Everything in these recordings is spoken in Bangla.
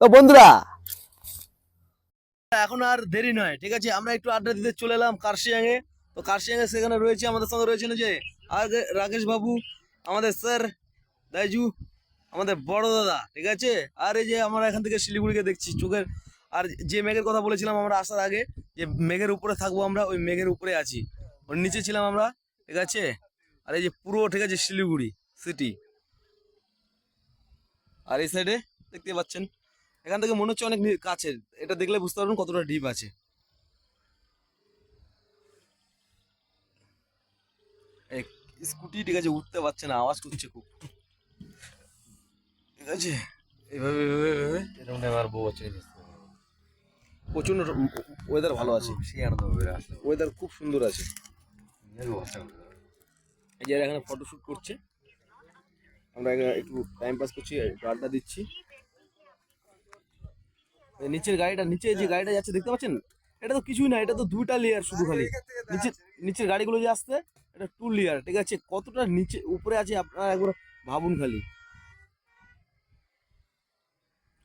তো বন্ধুরা, এখন আর দেরি নয়, ঠিক আছে? আমরা একটু আড্ডা দিতে চলে এলাম কার্শিয়াঙে তো কার্শিয়াঙে সেখানে রয়েছে আমাদের সঙ্গে রয়েছেন যে আগে রাকেশ বাবু, আমাদের স্যার দাইজু, আমাদের বড় দাদা, ঠিক আছে? আর এই যে আমরা এখান থেকে শিলিগুড়িকে দেখছি, চোখের আর যে মেঘের কথা বলেছিলাম আমরা আসার আগে, যে মেঘের উপরে থাকব আমরা, ওই মেঘের উপরে আছি। ওর নিচে ছিলাম আমরা, ঠিক আছে? আর এই যে পুরো, ঠিক আছে, শিলিগুড়ি সিটি আর এই সাইডে দেখতে পাচ্ছেন এখান থেকে মনে হচ্ছে অনেক কাছে এটা দেখলে বুঝতে পারবেন কতটা ডিপ আছে। স্কুটি ঠিক আছে উঠতে পারছে না আওয়াজ করছে খুব। ঠিক আছে? এইভাবে এরকম আমার বউ আছে প্রচণ্ড ওয়েদার ভালো আছে। সেই আনন্দ ওয়েদার খুব সুন্দর আছে। এই যে এখানে ফটোশুট করছে। আমরা এখানে একটু টাইম পাস করছি আড্ডা দিচ্ছি। নিচের গাড়িটা নিচে যে গাড়িটা যাচ্ছে দেখতে পাচ্ছেন? এটা তো কিছুই না এটা তো দুইটা লেয়ার শুধু খালি। নিচের নিচের গাড়িগুলো যে আসছে এটা টু লেয়ার ঠিক আছে? কতটা নিচে উপরে আছে আপনারা একবার ভাবুন খালি।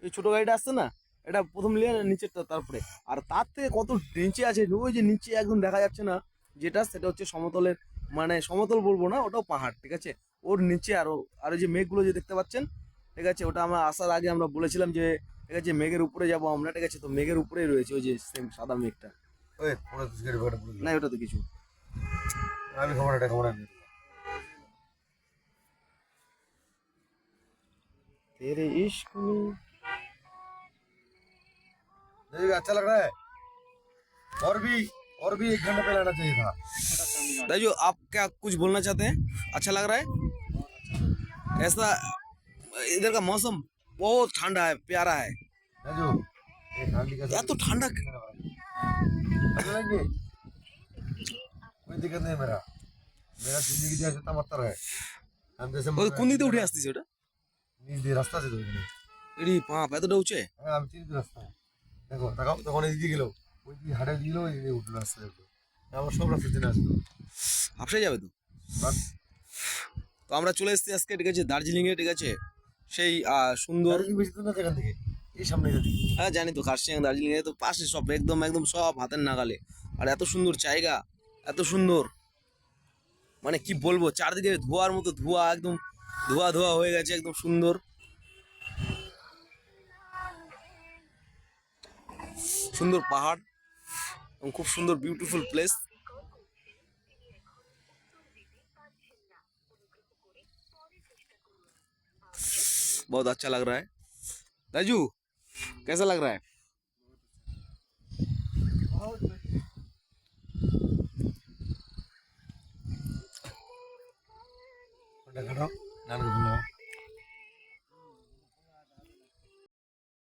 এই ছোট গাড়িটা আসছে না এটা প্রথম লেয়ার নিচেরটা তারপরে। আর তার থেকে কত নিচে আছে ওই যে নিচে একদম দেখা যাচ্ছে না যেটা সেটা হচ্ছে সমতলের মানে সমতল বলব না ওটাও পাহাড় ঠিক আছে? ওর নিচে আরও আর ওই যে মেঘগুলো যে দেখতে পাচ্ছেন ঠিক আছে? ওটা আমরা আসার আগে আমরা বলেছিলাম যে ঠিক আছে মেঘের উপরে যাব আমরা ঠিক আছে তো মেঘের উপরেই রয়েছে ওই যে সেম সাদা মেঘটা ওই পুরো সিগারেট বাটা পুরো না ওটা তো কিছু আমি খবর এটা খবর আমি तेरे इश्क में देखिए अच्छा लग रहा है और भी और भी एक घंटा पहले आना चाहिए था दाजू आप क्या कुछ बोलना चाहते हैं अच्छा लग रहा है ऐसा इधर का मौसम बहुत ठंडा है प्यारा है राजू एक हांडी का यार तो ठंडा अच्छा लेंगे कोई दिक्कत नहीं है मेरा मेरा जिंदगी जैसे तमत्तर है हम जैसे ওই কোন দিকে উঠে আসতেছে ওটা নিজ দিয়ে রাস্তা আছে তো এখানে এডি পাপ এতটা উঠছে হ্যাঁ আমি চিনি তো রাস্তা দেখো তাকাও তখন এদিকে গেল ওই দিকে হাটে দিল ওই দিকে উঠলো রাস্তা দেখো আমার সব রাস্তা চেনে আসলো হাফসে যাবে তো বাস তো আমরা চলে এসেছি আজকে ঠিক আছে দার্জিলিংয়ে ঠিক আছে সেই সুন্দর দার্জিলিং বেশি দূর না সেখান থেকে? এই সামনে হ্যাঁ জানি তো কার্শিয়াং দার্জিলিং এ তো পাশে সব একদম একদম সব হাতের নাগালে। আর এত সুন্দর জায়গা এত সুন্দর। মানে কি বলব চারদিকে ধোয়ার মতো ধোয়া একদম ধোয়া ধোয়া হয়ে গেছে একদম সুন্দর। সুন্দর পাহাড় এবং খুব সুন্দর বিউটিফুল প্লেস बहुत अच्छा लग रहा है। राजू कैसा लग रहा है? बहुत